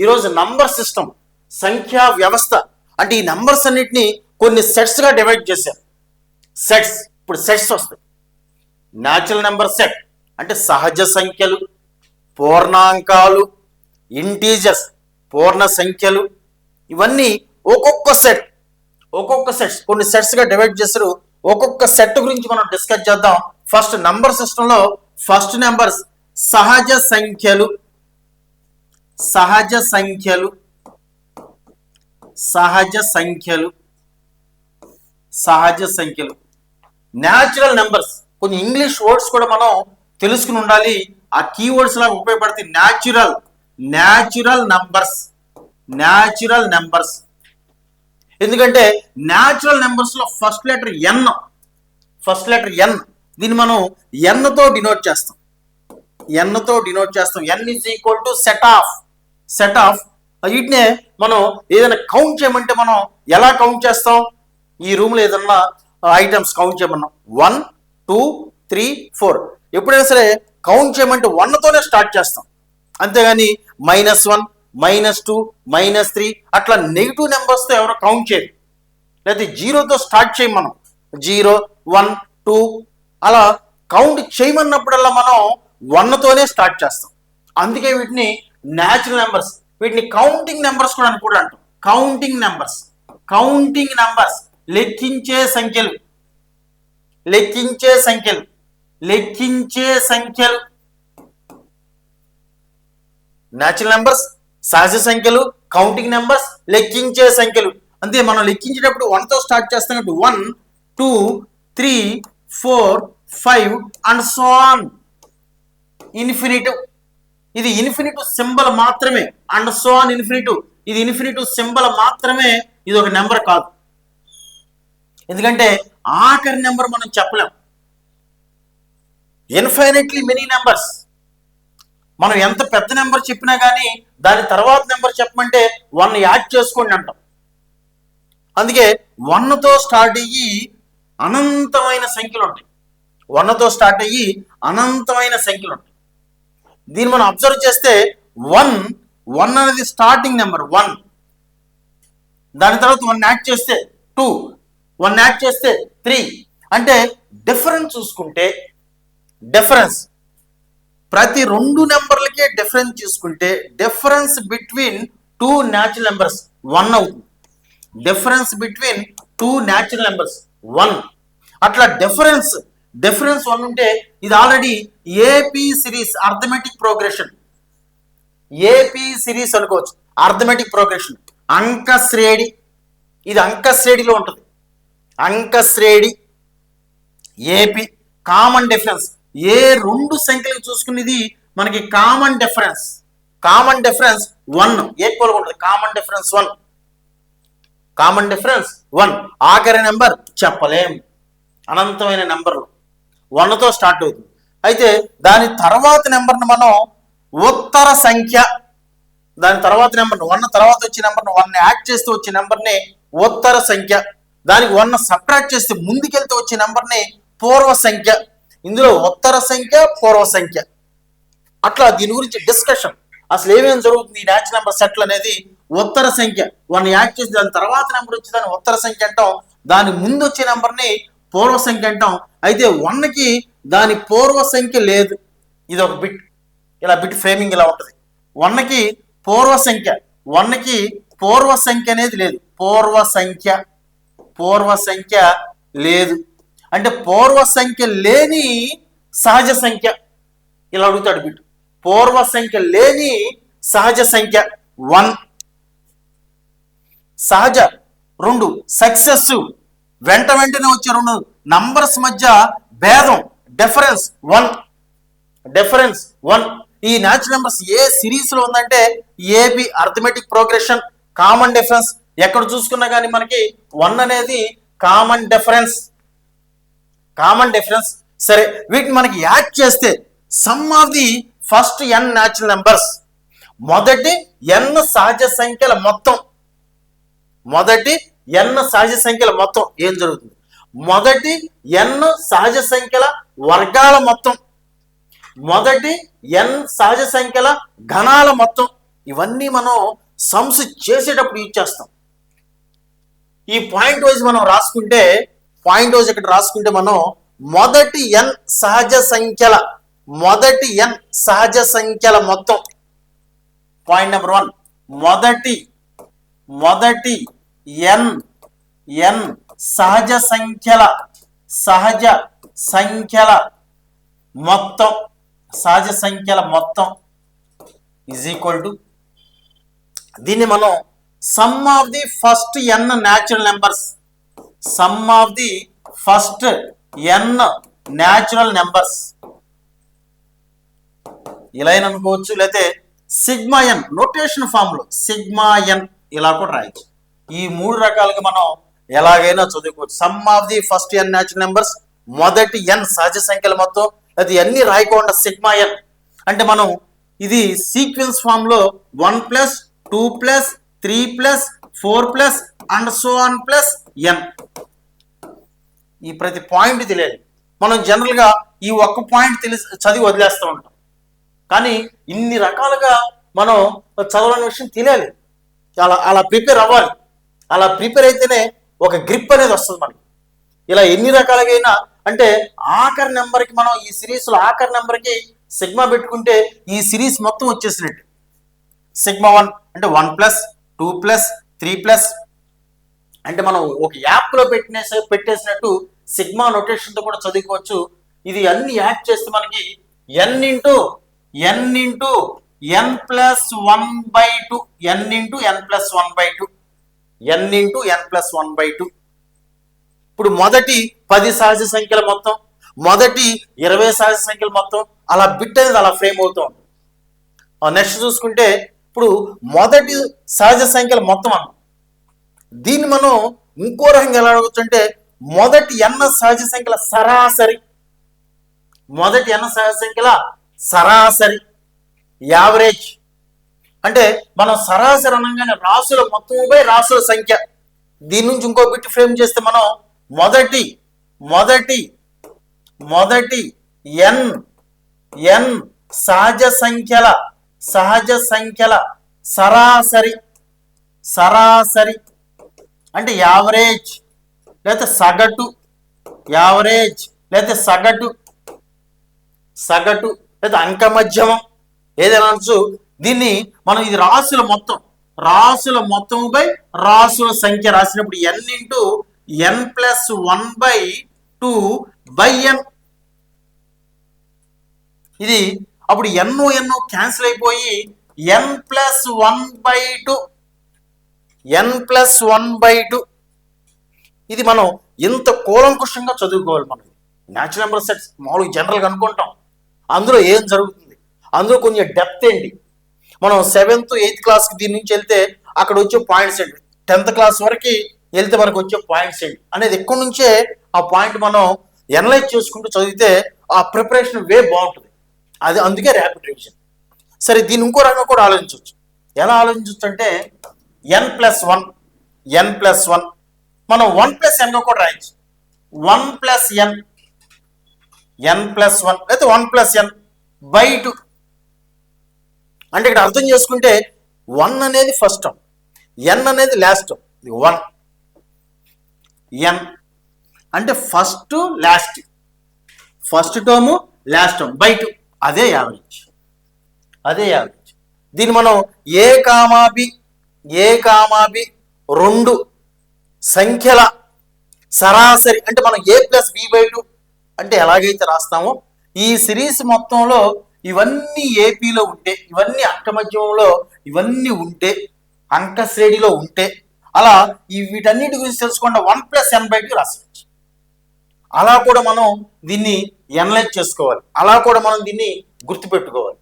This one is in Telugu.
ఈరోజు నంబర్ సిస్టమ్ సంఖ్యా వ్యవస్థ అంటే ఈ నంబర్స్ అన్నిటిని కొన్ని సెట్స్గా డివైడ్ చేశారు. సెట్స్ ఇప్పుడు సెట్స్ వస్తాయి. న్యాచురల్ నెంబర్ సెట్ అంటే సహజ సంఖ్యలు పూర్ణాంకాలు ఇంటీజర్స్ పూర్ణ సంఖ్యలు ఇవన్నీ ఒక్కొక్క సెట్ ఒక్కొక్క సెట్స్ కొన్ని సెట్స్గా డివైడ్ చేశారు. ఒక్కొక్క సెట్ గురించి మనం డిస్కస్ చేద్దాం. ఫస్ట్ నంబర్ సిస్టంలో ఫస్ట్ నెంబర్స్ సహజ సంఖ్యలు సహజ సంఖ్యలు సహజ సంఖ్యలు సహజ సంఖ్యలు. న్యాచురల్ నెంబర్స్ కొన్ని ఇంగ్లీష్ వర్డ్స్ కూడా మనం తెలుసుకుని ఉండాలి. ఆ కీవర్డ్స్ లాగా ఉపయోగపడితే natural natural numbers natural numbers ఎందుకంటే natural నెంబర్స్లో first letter N first letter N దీన్ని మనం ఎన్తో డినోట్ చేస్తాం. ఎన్తో డినోట్ చేస్తాం. N is equal to set of set of వీటినే మనం ఏదైనా కౌంట్ చేయమంటే మనం ఎలా కౌంట్ చేస్తాం? ఈ రూమ్లో ఏదన్నా ఐటమ్స్ కౌంట్ చేయమన్నాం. వన్ టూ త్రీ ఫోర్ ఎప్పుడైనా సరే కౌంట్ చేయమంటే వన్తోనే స్టార్ట్ చేస్తాం. అంతేగాని minus one minus two minus three అట్లా నెగిటివ్ నెంబర్స్తో ఎవరో కౌంట్ చేయరు. లేకపోతే జీరోతో స్టార్ట్ చేయం మనం. జీరో వన్ టూ అలా కౌంట్ చేయమన్నప్పుడల్లా మనం వన్తోనే స్టార్ట్ చేస్తాం. అందుకే వీటిని న్యాచురల్ నెంబర్స్ వీటిని కౌంటింగ్ నెంబర్స్ కూడా అని కూడా అంటాం కౌంటింగ్ నెంబర్స్ కౌంటింగ్ నెంబర్స్ లెక్కించే సంఖ్యలు. లెక్కించే సంఖ్యలు. లెక్కించే సంఖ్యలు. న్యాచురల్ నెంబర్స్ సహజ సంఖ్యలు కౌంటింగ్ నెంబర్స్ లెక్కించే సంఖ్యలు. అంతే మనం లెక్కించేటప్పుడు వన్తో తో స్టార్ట్ చేస్తున్నట్టు one two three four five and so on infinitive ఇది ఇన్ఫినిటివ్ సింబల్ మాత్రమే. అండ్ సో ఆన్ ఇన్ఫినిటివ్ ఇది ఇన్ఫినిటివ్ సింబల్ మాత్రమే ఇది ఒక నెంబర్ కాదు. ఎందుకంటే ఆఖరి నెంబర్ మనం చెప్పలేం. Infinitely many numbers. మనం ఎంత పెద్ద నెంబర్ చెప్పినా కానీ దాని తర్వాత నెంబర్ చెప్పమంటే వన్ యాడ్ చేసుకోండి అంటాం. అందుకే వన్తో స్టార్ట్ అయ్యి అనంతమైన సంఖ్యలు ఉంటాయి. వన్తో స్టార్ట్ అయ్యి అనంతమైన సంఖ్యలు ఉంటాయి. దీన్ని మనం అబ్జర్వ్ చేస్తే వన్ వన్ అనేది స్టార్టింగ్ నెంబర్ వన్ దాని తర్వాత వన్ యాడ్ చేస్తే టూ వన్ యాడ్ చేస్తే త్రీ అంటే డిఫరెన్స్ చూసుకుంటే డిఫరెన్స్ ప్రతి రెండు నెంబర్లకే డిఫరెన్స్ చూసుకుంటే difference between two natural numbers one అవుతుంది. Difference between two natural numbers one అట్లా డిఫరెన్స్ డిఫరెన్స్ వన్ ఉంటే ఇది already AP series arithmetic progression. AP series అనుకోవచ్చు అర్థమెటిక్ ప్రోగ్రెషన్. అంక శ్రేణి ఇది అంక శ్రేణిలో ఉంటుంది. అంక శ్రేణి ఏపీ కామన్ డిఫరెన్స్. ఏ రెండు సంఖ్యలు చూసుకునేది మనకి common difference. Common difference one. Equal ఉంటుంది? Common difference one. Common difference one. ఆఖరి నెంబర్ చెప్పలేం. అనంతమైన నెంబర్లు. వన్తో స్టార్ట్ అవుతుంది. అయితే దాని తర్వాత నెంబర్ని మనం ఉత్తర సంఖ్య దాని తర్వాత నెంబర్ని వన్ తర్వాత వచ్చే నెంబర్ని వన్ యాడ్ చేస్తూ వచ్చే నెంబర్ని ఉత్తర సంఖ్య దానికి వన్ సబ్ట్రాక్ట్ చేస్తే ముందుకెళ్తూ వచ్చే నెంబర్ని పూర్వ సంఖ్య. ఇందులో ఉత్తర సంఖ్య పూర్వ సంఖ్య. అట్లా దీని గురించి డిస్కషన్. అసలు ఏమేమి జరుగుతుంది? ఈ న్యాచ్ నెంబర్ సెట్లు అనేది ఉత్తర సంఖ్య. వన్ యాడ్ చేసి దాని తర్వాత నెంబర్ వచ్చి దాన్ని ఉత్తర సంఖ్య అంటాం. దాని ముందు వచ్చే నెంబర్ని పూర్వ సంఖ్య అంటాం. అయితే వన్కి దాని పూర్వ సంఖ్య లేదు. ఇది ఒక బిట్. ఇలా బిట్ ఫ్రేమింగ్ ఇలా ఉంటుంది. వన్కి పూర్వ సంఖ్య వన్కి పూర్వ సంఖ్య అనేది లేదు. పూర్వ సంఖ్య పూర్వ సంఖ్య లేదు. అంటే పూర్వ సంఖ్య లేని సహజ సంఖ్య. ఇలా అడుగుతాడు బిట్. పూర్వ సంఖ్య లేని సహజ సంఖ్య వన్. సహజ. రెండు. సక్సెస్ వెంట వెంటనే వచ్చే రెండు నంబర్స్ మధ్య భేదం డిఫరెన్స్ వన్ డిఫరెన్స్ వన్ ఈ న్యాచురల్ నెంబర్స్ ఏ సిరీస్లో ఉందంటే AP arithmetic progression common difference ఎక్కడ చూసుకున్నా కానీ మనకి వన్ అనేది కామన్ డిఫరెన్స్ కామన్ డిఫరెన్స్ సరే వీటిని మనకి యాడ్ చేస్తే sum of the first N natural numbers మొదటి ఎన్ సహజ సంఖ్యల మొత్తం. మొదటి ఎన్ సహజ సంఖ్యల మొత్తం ఏం జరుగుతుంది? మొదటి ఎన్ సహజ సంఖ్యల వర్గాల మొత్తం. మొదటి ఎన్ సహజ సంఖ్యల ఘనాల మొత్తం. ఇవన్నీ మనం సమ్స్ చేసేటప్పుడు యూజ్ చేస్తాం. ఈ పాయింట్ వైజ్ మనం రాసుకుంటే పాయింట్ వైజ్ ఇక్కడ రాసుకుంటే మనం మొదటి ఎన్ సహజ సంఖ్యల మొదటి ఎన్ సహజ సంఖ్యల మొత్తం. పాయింట్ నెంబర్ వన్ మొదటి మొదటి ఎన్ ఎన్ సహజ సంఖ్యల సహజ సంఖ్యల మొత్తం సహజ సంఖ్యల మొత్తం ఈజ్ ఈక్వల్ టు దీన్ని మనం sum of the first N natural numbers sum of the first N natural numbers ఇలా అనుకోవచ్చు లేకపోతే సిగ్మా ఎన్ నోటేషన్ ఫామ్లో సిగ్మా ఎన్ ఇలా కూడా రాయొచ్చు. ఈ మూడు రకాలుగా మనం ఎలాగైనా చదువుకోవచ్చు. Sum of the first N natural numbers మొదటి ఎన్ సహజ సంఖ్యల మొత్తం అది అన్ని రాయకుండా సిగ్మా ఎన్ అంటే మనం ఇది సీక్వెన్స్ ఫామ్లో one plus two plus three plus four plus and so on plus N ఈ ప్రతి పాయింట్ తెలియాలి. మనం జనరల్గా ఈ ఒక్క పాయింట్ తెలిసి చదివి వదిలేస్తూ ఉంటాం. కానీ ఇన్ని రకాలుగా మనం చదవని విషయం తెలియాలి. అలా అలా ప్రిపేర్ అవ్వాలి. అలా ప్రిపేర్ అయితేనే ఒక గ్రిప్ అనేది వస్తుంది మనకి. ఇలా ఎన్ని రకాలుగైనా అంటే ఆఖరి నెంబర్కి మనం ఈ సిరీస్లో ఆఖరి నెంబర్కి సిగ్మా పెట్టుకుంటే ఈ సిరీస్ మొత్తం వచ్చేసినట్టు. సిగ్మా వన్ అంటే one plus two plus three plus. అంటే మనం ఒక యాప్లో పెట్టినేసే పెట్టేసినట్టు సిగ్మా నొటేషన్తో కూడా చదువుకోవచ్చు. ఇది అన్ని యాడ్ చేస్తే మనకి N into N into N plus one by two N into N plus one by two. N into N plus one by two ఇప్పుడు మొదటి పది సహజ సంఖ్యల మొత్తం మొదటి ఇరవై సహజ సంఖ్యల మొత్తం అలా బిట్ అనేది అలా ఫ్రేమ్ అవుతూ ఉంటుంది నెక్స్ట్ చూసుకుంటే ఇప్పుడు మొదటి సహజ సంఖ్యల మొత్తం అన్న. దీన్ని మనం ఇంకో రకంగా ఎలా అడగచ్చు అంటే మొదటి ఎన్న సహజ సంఖ్యల సరాసరి. మొదటి ఎన్న సహజ సంఖ్యల సరాసరి. యావరేజ్ అంటే మనం సరాసరి అనగానే రాసుల మొత్తంపై రాసుల సంఖ్య. దీని నుంచి ఇంకో బిట్ ఫ్రేమ్ చేస్తే మనం మొదటి మొదటి మొదటి ఎన్ ఎన్ సహజ సంఖ్యల సహజ సంఖ్యల సరాసరి సరాసరి. అంటే యావరేజ్ లేకపోతే సగటు యావరేజ్ లేకపోతే సగటు సగటు లేదా అంక మధ్యమం ఏదైనా అనొచ్చు దీన్ని మనం ఇది రాసుల మొత్తం రాసుల మొత్తం బై రాసుల సంఖ్య రాసినప్పుడు N into N plus one by two by N ఇది అప్పుడు ఎన్నో ఎన్నో క్యాన్సిల్ అయిపోయి N plus one by two N plus one by two. ఇది మనం ఇంత కూలంకుషంగా చదువుకోవాలి మనం. న్యాచురల్ నెంబర్ సెట్స్ మామూలుగా జనరల్గా అనుకుంటాం. అందులో ఏం జరుగుతుంది? అందులో కొంచెం డెప్త్ ఏంటి? మనం సెవెంత్ ఎయిత్ క్లాస్కి దీని నుంచి వెళ్తే అక్కడ వచ్చే పాయింట్స్ ఏంటి? టెన్త్ క్లాస్ వరకు వెళ్తే మనకు వచ్చే పాయింట్స్ ఏంటి? అనేది ఎక్కడి నుంచే ఆ పాయింట్ మనం ఎనలైజ్ చేసుకుంటూ చదివితే ఆ ప్రిపరేషన్ వే బాగుంటుంది. అది అందుకే ర్యాపిడ్ రివిజన్ సరే దీన్ని ఇంకో రకంగా కూడా ఆలోచించవచ్చు. ఎలా ఆలోచించవచ్చు అంటే N plus one N plus one మనం వన్ ప్లస్ ఎన్గా కూడా రాయొచ్చు. One plus N N plus one అయితే one plus N by two అంటే ఇక్కడ అర్థం చేసుకుంటే వన్ అనేది ఫస్ట్ ఎన్ అనేది లాస్ట్ ఇది వన్ ఎన్ అంటే first last first term last term by two అదే యావరేజ్ అదే యావరేజ్ దీన్ని మనం ఏ కామాబి ఏ కామాబి రెండు సంఖ్యల సరాసరి అంటే మనం A plus B by two అంటే ఎలాగైతే రాస్తామో ఈ సిరీస్ మొత్తంలో ఇవన్నీ ఏపీలో ఉంటే ఇవన్నీ అంకమధ్యంలో ఇవన్నీ ఉంటే అంకశ్రేణిలో ఉంటే అలా ఈ వీటన్నిటి గురించి తెలుసుకుంటే వన్ ప్లస్ ఎన్ బైకి రాసుకోవచ్చు అలా కూడా మనం దీన్ని ఎనలైజ్ చేసుకోవాలి. అలా కూడా మనం దీన్ని గుర్తుపెట్టుకోవాలి.